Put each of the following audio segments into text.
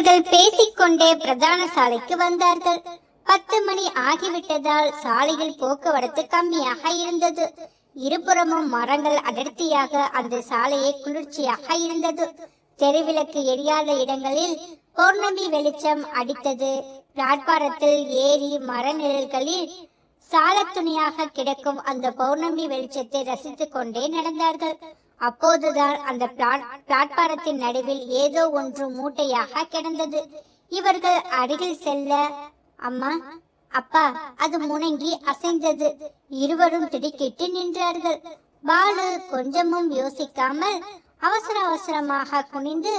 அவர்கள் பேசிக்கொண்டே பிரதான சாலைக்கு வந்தார்கள். பத்து மணி ஆகிவிட்டதால் சாலையில் போக்குவரத்து கம்மியாக இருந்தது. இருபுறமும் மரங்கள் அடர்த்தியாக அந்த சாலையை குளிர்ச்சியாக இருந்தது. தெருவிளக்கு எரியாத இடங்களில் பௌர்ணமி வெளிச்சம் அடித்தது. பிளாட்பாரத்தில் ஏரி மர நிழல்களில் சால துணியாக கிடக்கும் அந்த பௌர்ணமி வெளிச்சத்தை ரசித்துக் கொண்டே நடந்தார்கள். அப்போதுதான் அந்த பிளாட்பாரத்தின் நடுவில் ஏதோ ஒன்று மூட்டையாக கிடந்தது. இவர்கள் அருகில் செல்ல அம்மா அப்பா அது முணங்கி அசைந்தது. இருவரும் திடுக்கிட்டு நின்றார்கள். பாலு கொஞ்சமும் யோசிக்காமல் அவசர அவசரமாக குனிந்து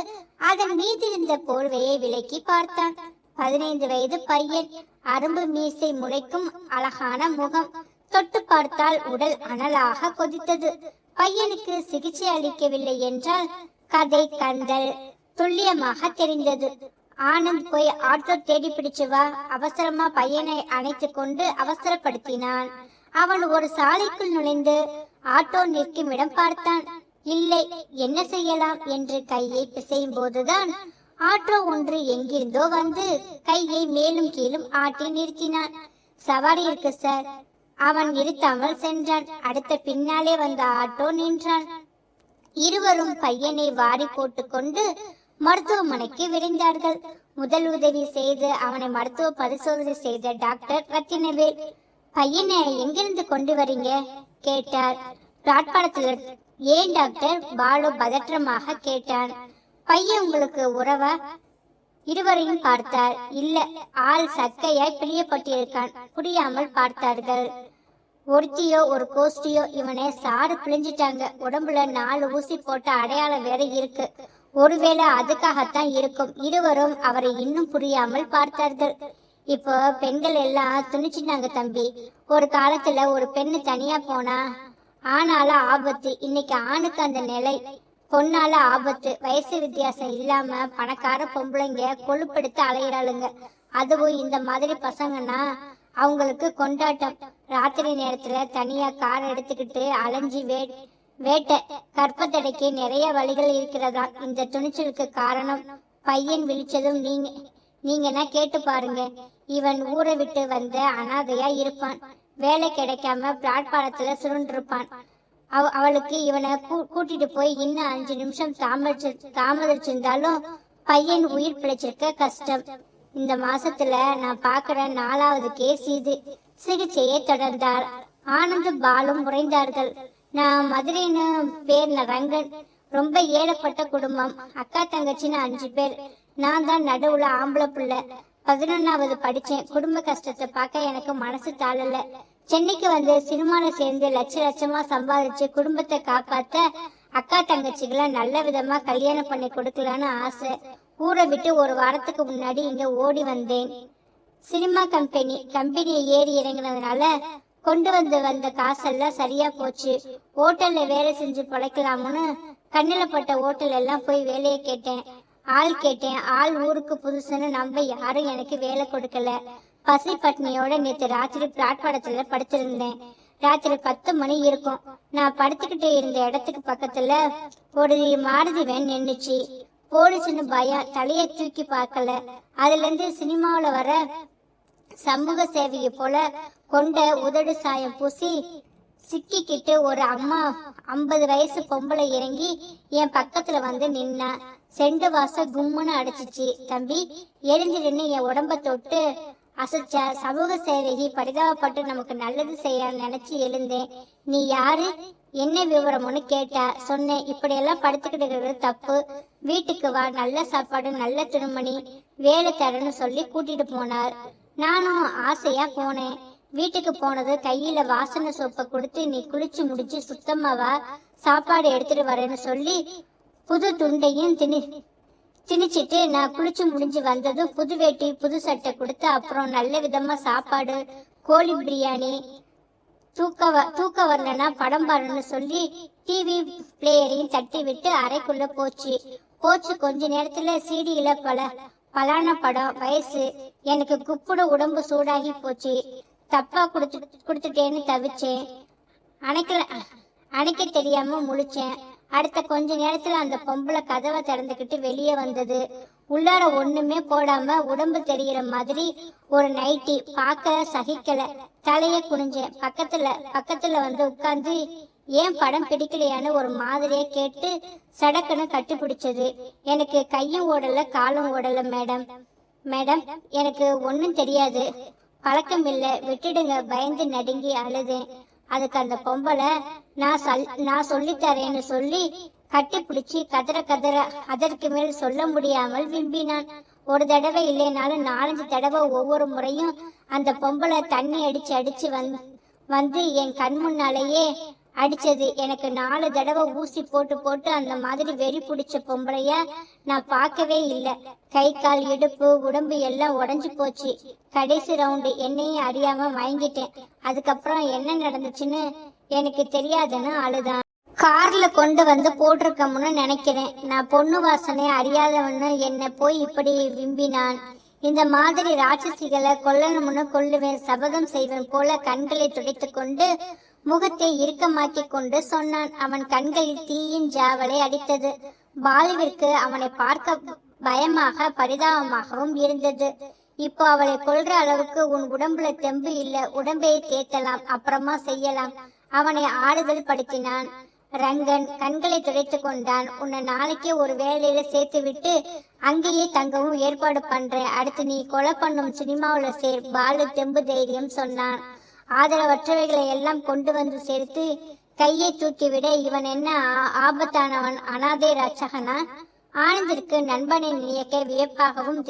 அதன் மீதிருந்த போர்வையை விலக்கி பார்த்தான். பதினைந்து வயது பையன் அரும்பு மீசை முளைக்கும் அழகான முகம் தொட்டு பார்த்தால் உடல் அனலாக கொதித்தது. பையனுக்கு சிகிச்சை அளிக்கவில்லை என்றால் கதை கந்தல் துல்லியமாக தெரிந்தது. ஆனந்த் போய் ஆட்டோ தேடி பிடிச்சு வா அவசரமா பையனை அணைத்து கொண்டு அவசரப்படுத்தினான். அவன் ஒரு சாலைக்குள் நுழைந்து ஆட்டோ நிற்கும் இடம் பார்த்தான். இல்லை என்ன செய்யலாம்? என்று கையை பிசையும் போதுதான் ஆட்டோ ஒன்று எங்கிருந்தோ வந்து கையை மேலும் கீழும் ஆட்டி நிறுத்தினான். சவாரி இருக்கு சார். அவன் நிறுத்தாமல் சென்றான். அடுத்த பின்னாலே வந்த ஆட்டோ நின்றான். இருவரும் பையனை வாரி போட்டுக்கொண்டு மருத்துவமனைக்கு விரைந்தார்கள். முதல் உதவி செய்து அவனை மருத்துவ பரிசோதனை செய்த டாக்டர் ரத்தினவேல் பையனை எங்கிருந்து கொண்டு வரீங்க? கேட்டார். பிளாட்பாரத்தில் ஏன் டாக்டர்? பாலு பதற்றமாக கேட்டான். பையன் உங்களுக்கு உறவா? இருவரையும் பார்த்தார். இல்ல ஆள் சக்கையாய் பிரியப்பட்டிருக்கான் புரியாமல் பார்த்தார்கள். ஒருத்தியோ ஒரு கோஷ்டியோ இவனை சாறு பிழிஞ்சிட்டாங்க. உடம்புல நாலு ஊசி போட்ட அடையாளம் வேற இருக்கு. ஒருவேளை அதுக்காகத்தான் இருக்கும். இருவரும் அவரை இன்னும் புரியாமல் பார்த்தார்கள். இப்போ பெண்கள் எல்லாம் துணிச்சிட்டாங்க தம்பி. ஒரு காலத்துல ஒரு பெண்ணு தனியா போனா ஆனால ஆபத்து. இன்னைக்கு ஆணுக்கு அந்த நிலை. பொண்ணால ஆபத்து. வயசு வித்தியாசம் இல்லாம பணக்கார பொம்பளைங்க கொழுப்பெடுத்து அலையிறாளுங்க. அதுவும் இந்த மாதிரி பசங்கன்னா அவங்களுக்கு கொண்டாட்டம். ராத்திரி நேரத்துல தனியா கார் எடுத்துக்கிட்டு அலைஞ்சி வே வேட்டை கற்பத்தடைக்கு நிறைய வழிகள் இருக்கிறதா? இந்த துணிச்சலுக்கு காரணம் பையன் விழிச்சதும் நீங்க நீங்கன்னா கேட்டு பாருங்க. இவன் ஊரை விட்டு வந்த அனாதையா இருப்பான். வேலை கிடைக்காம பிளாட்பாரத்துல சுருண்டிருப்பான். அவ அவளுக்கு இவனை கூ- கூட்டிட்டு போய் இன்னும் அஞ்சு நிமிஷம் தாமதிச்சு தாமதிச்சிருந்தாலும் பையன் உயிர் பிழைச்சிருக்க கஷ்டம். இந்த மாசத்துல நான் பாக்குற நாலாவது கேஸ் இது. சிகிச்சையை தொடர்ந்தார். ஆனந்த் பாலும் உறைந்தார்கள். நான் மதுரைன்னு பேர் ரங்கன் ரொம்ப ஏழப்பட்ட குடும்பம். அக்கா தங்கச்சின்னு அஞ்சு பேர். நான் தான் நடுவுல ஆம்பளை பிள்ளை. பதினொன்னாவது படிச்சேன். குடும்ப கஷ்டத்தை பார்க்க எனக்கு மனசு தாழல. சென்னைக்கு வந்து சினிமால சேர்ந்து லட்ச லட்சமா சம்பாதிச்சு குடும்பத்தை காப்பாத்த அக்கா தங்கச்சிகளை நல்ல விதமா கல்யாணம் பண்ணி கொடுக்கலான்னு ஆசை. ஊரை விட்டு ஒரு வாரத்துக்கு முன்னாடி இங்க ஓடி வந்தேன். சினிமா கம்பெனி கம்பெனியை ஏறி இறங்கினதுனால கொண்டு வந்து வந்த காசெல்லாம் சரியா போச்சு. ஹோட்டல்ல வேலை செஞ்சு பழைக்கலாம்னு கண்ணில் பட்ட ஹோட்டல் எல்லாம் போய் வேலையை கேட்டேன். ஆள் கேட்டேன். ஆள் ஊருக்கு புதுசுன்னு நம்ப யாரும் எனக்கு வேலை கொடுக்கல. பசி பட்னியோட நேற்று ராத்திரி பிளாட்பாடத்துல படுத்திருந்தேன். ராத்திரி பத்து மணி இருக்கும். நான் படுத்துக்கிட்டு இருந்த இடத்துக்கு பக்கத்துல ஒரு மாருதி வேன் நின்றுச்சு போலீஸ்னு பயம் தலையை தூக்கி பார்க்கல. அதுல இருந்து வர சமூக சேவையை போல கொண்ட உதடு சாயம் பூசி சிக்கிக்கிட்டு ஒரு அம்மா ஐம்பது வயசு பொம்பளை இறங்கி என் பக்கத்துல வந்து நின்னா. செண்டு வாசம் கும்முன்னு அடைச்சிச்சு. தம்பி எழுந்திருன்னு என் உடம்ப தொட்டு அசைச்ச சமூக சேவகி பரிதாபப்பட்டு நமக்கு நல்லது செய்ய நினைச்சு எழுந்தேன். நீ யாரு? என்ன விவரம்னு கேட்ட? சொன்னேன். இப்படியெல்லாம் படுத்துக்கிட்டு இருக்கிறது தப்பு. வீட்டுக்கு வா. நல்ல சாப்பாடு நல்ல திருமணி வேலை தரேன்னு சொல்லி கூட்டிட்டு போனார். நானும் ஆசையா போனேன். வீட்டுக்கு போனது கையில வாசனை சோப்பை கொடுத்து நீ குளிச்சு முடிச்சு சுத்தமாவா சாப்பாடு எடுத்துட்டு வரேன்னு சொல்லி புது துண்டையும் திணி திணிச்சிட்டு நான் குளிச்சு முடிஞ்சு வந்ததும் புது வேட்டி புது சட்டை கொடுத்து அப்புறம் நல்ல விதமா சாப்பாடு கோழி பிரியாணி தூக்க வ- தூக்க வரலன்னா படம் பாருன்னு சொல்லி டிவி பிளேயரையும் தட்டி விட்டு அறைக்குள்ள போச்சு. போச்சு கொஞ்ச நேரத்துல சீடியில பல பலான படம் வயசு எனக்கு குப்புட உடம்பு சூடாகி போச்சு. தப்பா கொடுத்து கொடுத்துட்டேன்னு தவிச்சேன். அணைக்கல அணைக்க தெரியாம முழிச்சேன். அடுத்த கொஞ்ச நேரத்துல அந்த பொம்பளை கதவை திறந்துக்கிட்டு வெளியே வந்தது. உள்ளார ஒண்ணுமே போடாம உடம்பு தெரியற மாதிரி ஒரு நைட்டி பார்க்க சகிக்கல. தலைய குனிஞ்சேன். பக்கத்துல பக்கத்துல வந்து உட்கார்ந்து ஏன் படம் பிடிக்கலையான்னு ஒரு மாதிரியே கேட்டு சடக்குன்னு கட்டுப்பிடிச்சது. எனக்கு கையும் ஓடல காலும் ஓடல மேடம். மேடம் எனக்கு ஒன்றும் தெரியாது. பழக்கம் இல்லை. விட்டுடுங்க. பயந்து நடுங்கி அழுதேன். அதுக்கு அந்த பொம்பளை நான் சொல் நான் சொல்லித்தரேன்னு சொல்லி கட்டி பிடிச்சி கதற கதற அதற்கு மேல் சொல்ல முடியாமல் விம்பினான். ஒரு தடவை இல்லைனாலும் நாலஞ்சு தடவை ஒவ்வொரு முறையும் அந்த பொம்பளை தண்ணி அடிச்சு அடிச்சு வந்து வந்து என் கண் முன்னாலேயே அடிச்சது. எனக்கு நாலு தடவை ஊசி போட்டு போட்டு அந்த மாதிரி வெறி பிடிச்ச பொம்பளைய நான் பார்க்கவே இல்லை. கை கால் இடுப்பு உடம்பு எல்லாம் உடஞ்சு போச்சு. கடைசி ரவுண்டு என்னையும் அறியாம வாங்கிட்டேன் அதுக்கப்புறம் என்ன நடந்துச்சுன்னு எனக்கு தெரியாதுன்னு அழுதான். கார்ல கொண்டு வந்து போட்டிருக்கோம்னு நினைக்கிறேன். நான் பொண்ணு வாசனை அறியாதவன்னு என்னை போய் இப்படி விம்பினான். இந்த மாதிரி ராட்சசிகளை கொல்லணும்னு கொல்லுவேன் சபதம் செய்வேன் போல கண்களை துடைத்து கொண்டு முகத்தை இறுக்கமாக்கிக் கொண்டு சொன்னான். அவன் கண்களில் தீயின் ஜாவலை அடித்தது. பாலுவிற்கு அவனை பார்க்க பயமாக பரிதாபமாகவும் இருந்தது. இப்போ அவளை கொல்ற அளவுக்கு உன் உடம்புல தெம்பு இல்ல. உடம்பை தேத்தலாம் அப்புறமா செய்யலாம். அவனை ஆறுதல் படுத்தினான். ரங்கன் கண்களை துடைத்து கொண்டான். உன்னை நாளைக்கே ஒரு வேலையில சேர்த்து விட்டு அங்கேயே தங்கவும் ஏற்பாடு பண்றேன். அடுத்து நீ கொலை பண்ணும் சினிமாவுல சேர். பாலு தெம்பு தைரியம் சொன்னான். ஆதரவற்றவைகளை எல்லாம் கொண்டு வந்து சேர்த்து கையை தூக்கிவிட இவன் என்ன ஆபத்தானவன் அனாதை ரட்சகனா? ஆனந்திற்கு நண்பனை இயக்க வியப்பாகவும்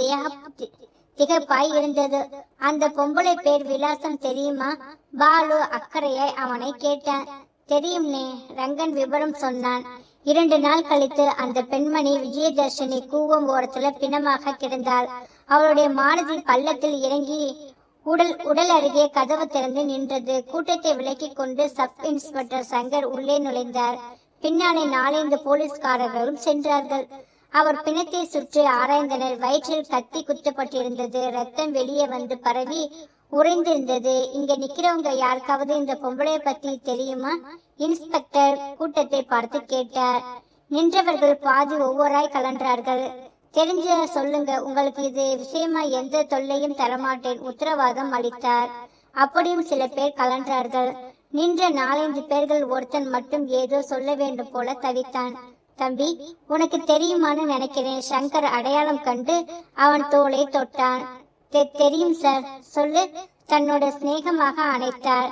திகப்பாய் இருந்தது. அந்த பொம்பளை பேர் விலாசம் தெரியுமா? பாலு அக்கறையாய் அவனை கேட்டான். தெரியும்னே ரங்கன் விவரம் சொன்னான். இரண்டு நாள் கழித்து அந்த பெண்மணி விஜயதர்ஷினி கூவம் ஓரத்துல பிணமாக கிடந்தாள். அவளுடைய மானதி பள்ளத்தில் இறங்கி உடல் உடல் அருகே கதவு திறந்து நின்றது. கூட்டத்தை விலக்கிக் கொண்டு சப் இன்ஸ்பெக்டர் சங்கர் உள்ளே நுழைந்தார். பின்னாலே நாலைந்து போலீஸ்காரர்களும் சென்றார்கள். அவர் பிணத்தை சுற்றி ஆராய்ந்தனர். வயிற்றில் கத்தி குத்தப்பட்டிருந்தது. ரத்தம் வெளியே வந்து பரவி உறைந்திருந்தது. இங்க நிக்கிறவங்க யாருக்காவது இந்த பொம்பளைய பத்தி தெரியுமா? இன்ஸ்பெக்டர் கூட்டத்தை பார்த்து கேட்டார். நின்றவர்கள் பாதி ஒவ்வொராய் கலன்றார்கள். தெரிஞ்ச சொல்லுங்க. உங்களுக்கு இது விஷயமா எந்த தொல்லையும் தரமாட்டேன். உத்தரவாதம் அளித்தார். அப்படியும் சில பேர் கலன்றார்கள். நின்ற நாலஞ்சு பேர்கள் ஒருத்தன் மட்டும் ஏதோ சொல்ல வேண்டும் போல தவித்தான். தம்பி உனக்கு தெரியுமான்னு நினைக்கிறேன். சங்கர் அடையாளம் கண்டு அவன் தோளை தொட்டான். "தெ- தெரியும் சார். சொல்லு. தன்னோட சிநேகமாக அணைத்தார்.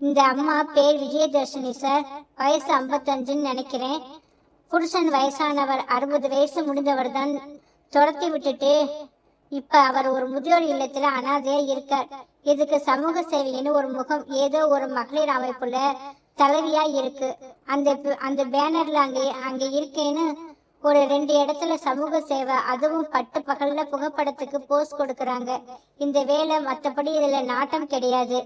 இந்த அம்மா பேர் விஜயதர்ஷினி சார். வயசு 55 நினைக்கிறேன். புருஷன் வயசானவர் அறுபது வயசு முடிந்தவர் தான் துரத்தி விட்டுட்டு இப்ப அவர் ஒரு முதியோர் இல்லத்துல அனாதையா இருக்கார். இதுக்கு சமூக சேவைன்னு ஒரு முகம் ஏதோ ஒரு மகளிர் அமைப்புல தலைவியா இருக்கு. அந்த அந்த பேனர்ல அங்க அங்க இருக்கேன்னு ஒரு ரெண்டு இடத்துல சமூக சேவை அதுவும் பட்டு பகல்ல புகைப்படத்துக்கு போஸ் கொடுக்கறாங்க. இந்த வேலை மத்தபடி இதுல நாட்டம் கிடையாது.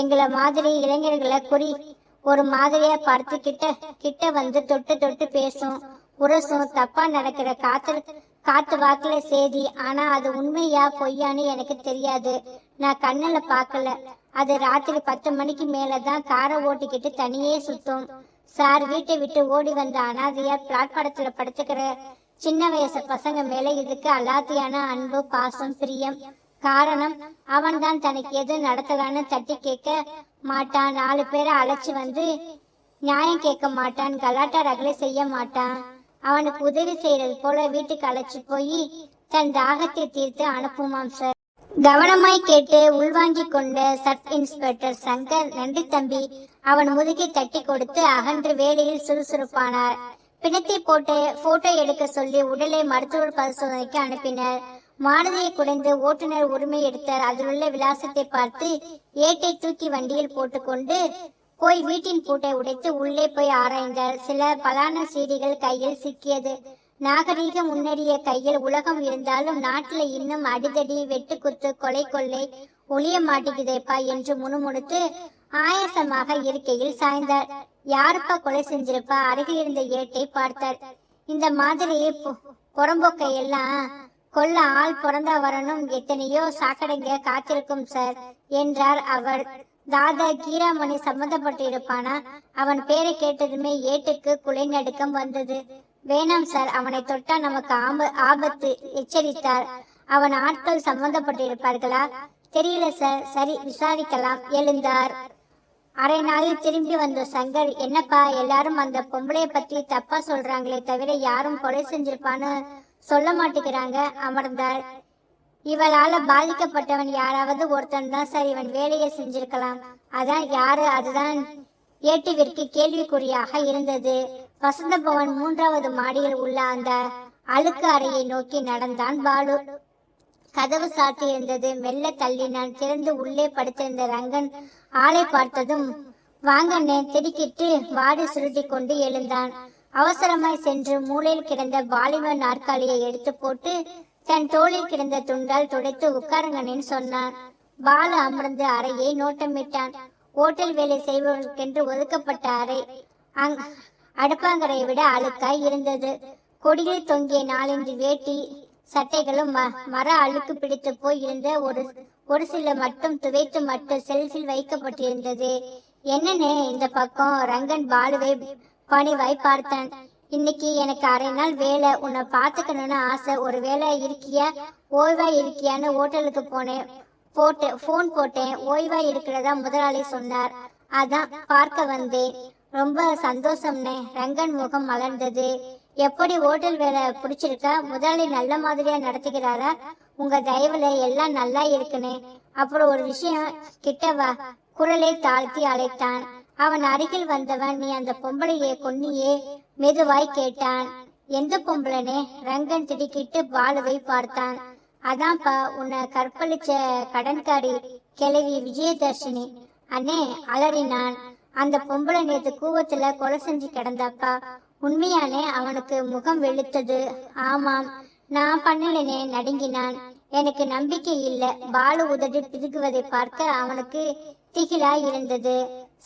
எங்களை மாதிரி இளைஞர்களை குறி ஒரு மாதிரியா பார்த்து கிட்ட கிட்ட வந்து தொட்டு தொட்டு பேசும். உரசும் தப்பா நடக்கிற காத்து காத்து வாக்குல செய்தி ஆனா அது உண்மையா பொய்யான்னு எனக்கு தெரியாது. நான் கண்ணுல பார்க்கல அது ராத்திரி பத்து மணிக்கு மேலதான் காரை ஓட்டிக்கிட்டு தனியே சுத்தும். சார் வீட்டை விட்டு ஓடி வந்த அனாதையா பிளாட்பாடத்துல படுத்துக்கிற சின்ன வயசு பசங்க மேல இதுக்கு அலாத்தியான அன்பு பாசம் பிரியம். காரணம் அவன் தான் தனக்கு எது நடத்தலான்னு தட்டி கேட்க மாட்டான். நாலு பேரை அழைச்சி வந்து நியாயம் கேட்க மாட்டான். கலாட்டா ரகலை செய்ய மாட்டான். அவனுக்கு உதவி செய்யறது போல வீட்டுக்கு அழைச்சி போய் தன் தாகத்தை தீர்த்து அனுப்புமாம் சார். கவனமாய் கேட்டு உள்வாங்கி கொண்ட சப் இன்ஸ்பெக்டர் சங்கர் நன்றி தம்பி. அவன் முதுகை தட்டி கொடுத்து அகன்று வேலையில் சுறுசுறுப்பானார். பிணத்தை போட்டு போட்டோ எடுக்க சொல்லி உடலை மருத்துவர் பரிசோதனைக்கு அனுப்பினர். வானதியை குடைந்து ஓட்டுநர் உரிமை எடுத்தார். அதிலுள்ள விலாசத்தை பார்த்து ஏட்டை தூக்கி வண்டியில் போட்டுக்கொண்டு போய் வீட்டின் பூட்டை உடைத்து உள்ளே போய் ஆராய்ந்தார். சில பலான சீடிகள் கையில் சிக்கியது. நாகரீக முன்னேறிய கையில் உலகம் இருந்தாலும் நாட்டில் இன்னும் அடிதடி வெட்டுக்குத்து கொலை கொள்ளை ஒளிய மாட்டேங்குதேப்பா என்று முணுமுணுத்து ஆயாசமாக இருக்கையில் சாய்ந்தார். யாருப்பா கொலை செஞ்சிருப்பா? அருகில் இருந்த ஏட்டை பார்த்தார். இந்த மாதிரி புறம்போக்கையெல்லாம் எல்லாம் கொல்ல ஆள் பிறந்த வரணும். எத்தனையோ சாக்கடைங்க காத்திருக்கும் சார் என்றார் அவர். தாதா கீராமணி சம்பந்தப்பட்டிருப்பானா அவன் பேரை கேட்டதுமே ஏட்டுக்கு குலைநடுக்கம் வந்தது. வேணாம் சார் அவனை தொட்டா நமக்கு ஆப- ஆபத்து எச்சரித்தார். அவன் ஆட்கள் சம்பந்தப்பட்டிருப்பார்களா தெரியல சார். சரி விசாரிக்கலாம் எழுந்தார். அரை நாளில் திரும்பி வந்த சங்கர் என்னப்பா எல்லாரும் அந்த பொம்பளைய பத்தி தப்பா சொல்றாங்களே தவிர யாரும் கொலை செஞ்சிருப்பான்னு சொல்ல மாட்டேங்கிறாங்க அமர்ந்தாள். இவளால பாதிக்கப்பட்டவன் யாராவது ஒருத்தன் தான் சார் இவன் வேலையை செஞ்சிருக்கலாம். அதான் யாரு அதுதான் ஏட்டுவிற்கு கேள்விக்குறியாக இருந்தது. வசந்த பவன் மூன்றாவது மாடியில் உள்ள அந்த அழுக்கு அறையை நோக்கி நடந்தான் பாலு. கதவு சாத்தி இருந்தது மெல்ல தள்ளினான். திறந்து உள்ளே படுத்திருந்த ரங்கன் ஆளை பார்த்ததும் வாங்கண்ணே திடுக்கிட்டு வாடி சுருட்டி கொண்டு எழுந்தான். அவசரமாய் சென்று மூலையில் கிடந்த வாலிப நாற்காலியை எடுத்து போட்டு தன் தோளில் கிடந்த துண்டால் துடைத்து உட்காருங்கன்னு சொன்னான். பாலு அமர்ந்து அறையை நோட்டமிட்டான். ஓட்டல் வேலை செய்பவர்களுக்கென்று ஒதுக்கப்பட்ட அறை அங் அடுப்பாங்கரையை விட அழுக்காய் இருந்தது. கொடியில் தொங்கிய நாலஞ்சு வேட்டி சட்டைகளும் ம- மர அழுக்கு பிடித்து போய் இருந்த ஒரு ஒரு சில மட்டும் துவைத்து மட்டும் செல்ஃபில் வைக்கப்பட்டிருந்தது. என்னனே இந்த பக்கம் ரங்கன் பாலுவை பணிவாய் பார்த்தேன் இன்னைக்கு எனக்கு அரை நாள் வேலை. உன்னை பார்த்துக்கணும்னு ஆசை. ஒரு வேலை இருக்கியா ஓய்வா இருக்கியான்னு ஹோட்டலுக்கு போனேன். போட்டு ஃபோன் போட்டேன். ஓய்வா இருக்கிறதா முதலாளி சொன்னார். அதான் பார்க்க வந்தேன். ரொம்ப சந்தோஷம்னே. ரங்கன் முகம் மலர்ந்தது. எப்படி ஹோட்டல் வேலை பிடிச்சிருக்கா? முதலாளி நல்ல மாதிரியா நடத்துகிறாரா? உங்க தயவுல எல்லாம் நல்லா இருக்குனே. அப்புறம் ஒரு விஷயம் கிட்டவா குரலை தாழ்த்தி அழைத்தான். அவன் அருகில் வந்தவன் நீ அந்த பொம்பளையை கொன்னியே மெதுவாய் கேட்டான். எந்த பொம்பளனே? ரங்கன் திடுக்கிட்டு பாலுவை பார்த்தான். அதான்ப்பா உன்னை கற்பழிச்ச கடன்காரி கிழவி விஜயதர்ஷினி. அண்ணே அலறினான். அந்த பொம்பளை நேத்து கூவத்துல கொலை செஞ்சு கிடந்தாப்பா. உண்மையானே அவனுக்கு முகம் வெளுத்தது. ஆமாம் நான் பண்ணலனே நடுங்கினான். எனக்கு நம்பிக்கை இல்ல. பாலு உதடு பிதுகுவதை பார்க்க அவனுக்கு திகிலாய் இருந்தது.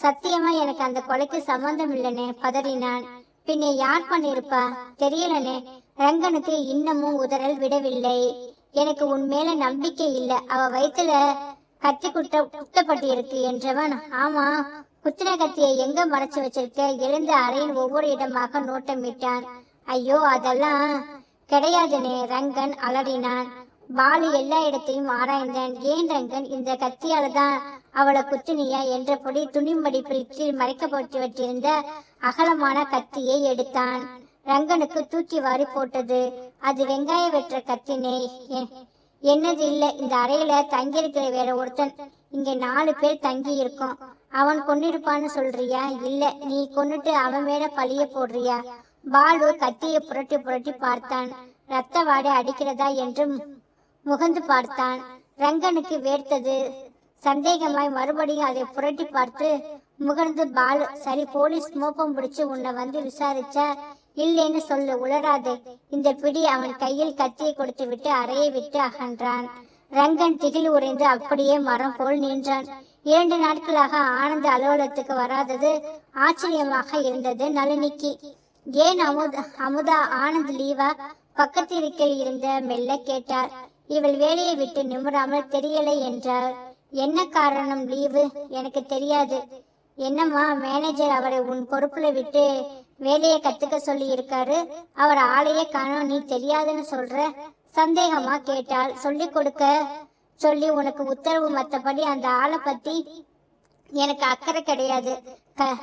சத்தியமா எனக்கு அந்த கொலைக்கு சம்பந்தம் இல்லனே பதறினான் பின்னே யார் பண்ணிருப்பா தெரியலனே. ரங்கனுக்கு இன்னமும் உதறல் விடவில்லை. எனக்கு உன் மேல நம்பிக்கை இல்ல. அவ வயித்துல கத்தி குட்ட குத்தப்பட்டு இருக்கு என்றவன் ஆமா. குத்தின கத்தியை எங்க மறைச்சு வச்சிருக்க? எழுந்த அறையின் ஒவ்வொரு இடமாக நோட்டமிட்டான். ஐயோ அதெல்லாம் கிடையாதுனே ரங்கன் அலறினான். பாலு எல்லா இடத்தையும் ஆராய்ந்தான். ஏன் ரங்கன் இந்த கத்தியால தான் அவளை குத்தினியா என்றபடி துணி மடிப்பில் கீழ் மறைக்கப்பட்டுவிட்டிருந்த அகலமான கத்தியை எடுத்தான். ரங்கனுக்கு தூக்கி வாரி போட்டது அது வெங்காய வெற்ற கத்தினே. என்னது இல்ல இந்த அறையில தங்கியிருக்கிற வேற ஒருத்தன். இங்க நாலு பேர் தங்கி இருக்கோம் அவன் கொன்னிருப்பான்னு சொல்றியா? இல்ல நீ கொன்னுட்டு அவன் மேல பழிய போடுறியா? பாலு கத்தியை புரட்டி புரட்டி பார்த்தான். ரத்த வாடை அடிக்கிறதா? என்று முகந்து பார்த்தான். ரங்கனுக்கு வேர்த்தது. சந்தேகமாய் மறுபடியும் அதை புரட்டி பார்த்து முகர்ந்து பாலு சரி போலீஸ் மோப்பம் பிடிச்சு உன்னை வந்து விசாரிச்சா? இல்லைன்னு சொல்லு உளராதே இந்த பிடி அவன் கையில் கத்தியை கொடுத்து விட்டு அறையை விட்டு அகன்றான். ரங்கன் திகில் உறைந்து அப்படியே மரம் போல் நின்றான். இரண்டு நாட்களாக ஆனந்த அலுவலகத்துக்கு வராதது ஆச்சரியமாக இருந்தது நளினிக்கு. ஏன் அமுதா அமுதா ஆனந்த் லீவா? பக்கத்து இருந்த மெல்ல கேட்டார். இவள் வேலையை விட்டு நிமிராமல் தெரியலை என்றாள். என்ன காரணம் லீவு? எனக்கு தெரியாது. என்னம்மா மேனேஜர் அவரை உன் பொறுப்புல விட்டு வேலையை கத்துக்க சொல்லி இருக்காரு அவர் ஆளையே காணும். நீ தெரியாதுன்னு சொல்ற? சந்தேகமா? கேட்டாள். சொல்லி கொடுக்க. சொல்லி உனக்கு உத்தரவு மத்தபடி அந்த ஆளை பத்தி எனக்கு அக்கறை கிடையாது. க-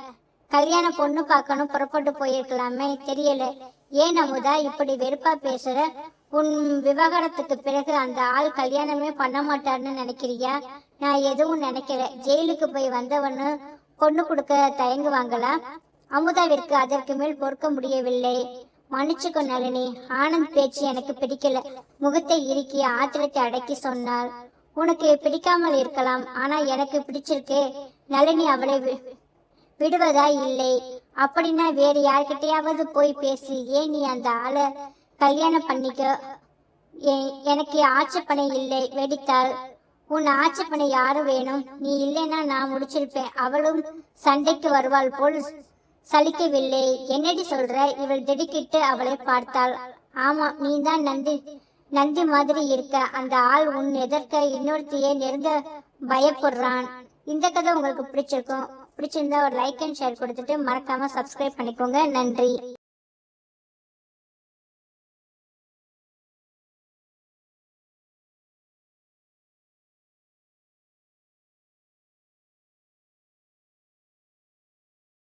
கல்யாண பொண்ணு பார்க்கணும். புறப்பட்டு போயிருக்கலாமே. தெரியல. ஏன் அமுதா இப்படி வெறுப்பா பேசுற? உன் விவகாரத்துக்கு பிறகு அந்த ஆள் கல்யாணமே பண்ண மாட்டார்னு நினைக்கிறியா? நான் எதுவும் நினைக்கல. ஜெயிலுக்கு போய் வந்தவனு பொண்ணு கொடுக்க தயங்குவாங்களா? அமுதாவிற்கு அதற்கு மேல் பொறுக்க முடியவில்லை. மன்னிச்சுக்கோ நளினி. ஆனந்த் பேச்சு எனக்கு பிடிக்கல. முகத்தை இறுக்கி ஆத்திரத்தை அடக்கி சொன்னாள். உனக்கு பிடிக்காமல் இருக்கலாம். ஆனா எனக்கு பிடிச்சிருக்கு. நளினி அவளை வி- விடுவதா இல்லை. அப்படின்னா வேறு யார்கிட்டயாவது போய் பேசி ஏன் நீ அந்த ஆளை கல்யாணம் பண்ணிக்க? எனக்கு ஆட்சேபனை இல்லை வெடித்தாள் உன் ஆட்சேபனை யாரு வேணும்? நீ இல்லைன்னா நான் முடிச்சிருப்பேன். அவளும் சண்டைக்கு வருவாள் போல் சலிக்கவில்லை. என்னடி சொல்ற? இவள் திடுக்கிட்டு அவளை பார்த்தாள். ஆமா நீதான் நந்தி நந்தி மாதிரி இருக்க. அந்த ஆள் உன் எதற்க இன்னொருத்தையே நெருங்க பயப்படுறான். இந்த கதை உங்களுக்கு பிடிச்சிருக்கும். பிடிச்சிருந்தா ஒரு லைக் அண்ட் ஷேர் கொடுத்துட்டு மறக்காம சப்ஸ்கிரைப் பண்ணிக்கோங்க. நன்றி.